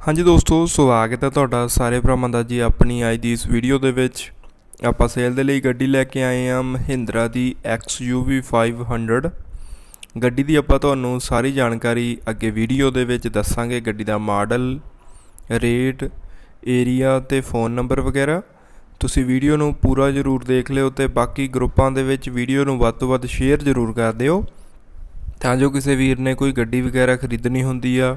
ਹਾਂਜੀ ਦੋਸਤੋ, ਸਵਾਗਤ ਹੈ ਤੁਹਾਡਾ ਸਾਰੇ ਭਰਾਵਾਂ ਦਾ ਜੀ ਆਪਣੀ ਅੱਜ ਦੀ ਇਸ ਵੀਡੀਓ ਦੇ ਵਿੱਚ। ਆਪਾਂ ਸੇਲ ਦੇ ਲਈ ਗੱਡੀ ਲੈ ਕੇ ਆਏ ਹਾਂ ਮਹਿੰਦਰਾ ਦੀ XUV 500 ਗੱਡੀ ਦੀ ਆਪਾਂ ਤੁਹਾਨੂੰ ਸਾਰੀ ਜਾਣਕਾਰੀ ਅੱਗੇ ਵੀਡੀਓ ਦੇ ਵਿੱਚ ਦੱਸਾਂਗੇ, ਗੱਡੀ ਦਾ ਮਾਡਲ ਰੇਟ ਏਰੀਆ ਤੇ ਫੋਨ ਨੰਬਰ ਵਗੈਰਾ। ਤੁਸੀਂ ਵੀਡੀਓ ਨੂੰ ਪੂਰਾ ਜ਼ਰੂਰ ਦੇਖ ਲਿਓ ਤੇ ਬਾਕੀ ਗਰੁੱਪਾਂ ਦੇ ਵਿੱਚ ਵੀਡੀਓ ਨੂੰ ਵੱਧ ਤੋਂ ਵੱਧ ਸ਼ੇਅਰ ਜ਼ਰੂਰ ਕਰ ਦਿਓ। ਤਾਂ ਜੋ ਕਿਸੇ ਵੀਰ ਨੇ ਕੋਈ ਗੱਡੀ ਵਗੈਰਾ ਖਰੀਦਣੀ ਹੁੰਦੀ ਆ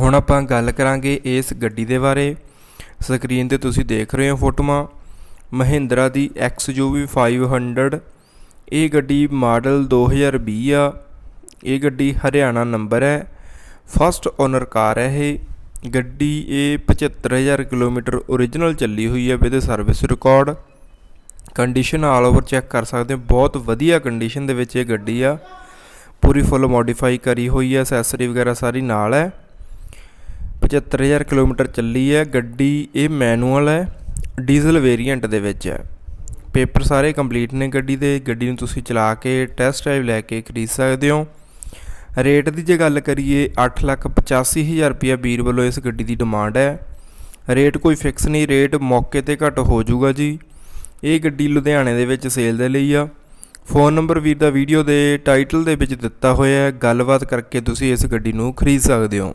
ਹੁਣ ਆਪਾਂ ਗੱਲ ਕਰਾਂਗੇ ਇਸ ਗੱਡੀ ਦੇ ਬਾਰੇ। ਸਕਰੀਨ ਤੇ ਤੁਸੀਂ ਦੇਖ ਰਹੇ ਹੋ ਫੋਟੋਆਂ। ਮਹਿੰਦਰਾ ਦੀ XUV 500 ਇਹ ਗੱਡੀ ਮਾਡਲ 2020 ਆ। ਇਹ ਗੱਡੀ ਹਰਿਆਣਾ ਨੰਬਰ ਹੈ। ਫਸਟ ਓਨਰ ਕਾਰ ਹੈ ਇਹ। ਗੱਡੀ ਇਹ 75000 ਕਿਲੋਮੀਟਰ ਓਰੀਜਨਲ ਚੱਲੀ ਹੋਈ ਹੈ with service record condition all over check ਕਰ ਸਕਦੇ ਹੋ। ਬਹੁਤ ਵਧੀਆ ਕੰਡੀਸ਼ਨ ਦੇ ਵਿੱਚ ਇਹ ਗੱਡੀ ਆ। ਪੂਰੀ ਫੁੱਲ ਮੋਡੀਫਾਈ ਕਰੀ ਹੋਈ ਹੈ। ਐਸੈਸਰੀ ਵਗੈਰਾ ਸਾਰੀ ਨਾਲ ਹੈ। 75000 ਕਿਲੋਮੀਟਰ ਚੱਲੀ ਹੈ। ਗੱਡੀ ਇਹ ਮੈਨੂਅਲ ਹੈ, ਡੀਜ਼ਲ ਵੇਰੀਐਂਟ ਦੇ ਵਿੱਚ ਹੈ। ਪੇਪਰ ਸਾਰੇ ਕੰਪਲੀਟ ਨੇ ਗੱਡੀ ਦੇ। ਗੱਡੀ ਨੂੰ ਤੁਸੀਂ ਚਲਾ ਕੇ ਟੈਸਟ ਡਰਾਈਵ ਲੈ ਕੇ ਖਰੀਦ ਸਕਦੇ ਹੋ। ਰੇਟ ਦੀ ਜੇ ਗੱਲ ਕਰੀਏ 885000 ਰੁਪਇਆ ਵੀਰ ਵੱਲੋਂ ਇਸ ਗੱਡੀ ਦੀ ਡਿਮਾਂਡ ਹੈ। ਰੇਟ ਕੋਈ ਫਿਕਸ ਨਹੀਂ, ਰੇਟ ਮੌਕੇ ਤੇ ਘੱਟ ਹੋ ਜਾਊਗਾ ਜੀ। ਇਹ ਗੱਡੀ ਲੁਧਿਆਣੇ ਦੇ ਵਿੱਚ ਸੇਲ ਦੇ ਲਈ ਆ। ਫੋਨ ਨੰਬਰ ਵੀਰ ਦਾ ਵੀਡੀਓ ਦੇ ਟਾਈਟਲ ਦੇ ਵਿੱਚ ਦਿੱਤਾ ਹੋਇਆ ਹੈ। ਗੱਲਬਾਤ ਕਰਕੇ ਤੁਸੀਂ ਇਸ ਗੱਡੀ ਨੂੰ ਖਰੀਦ ਸਕਦੇ ਹੋ।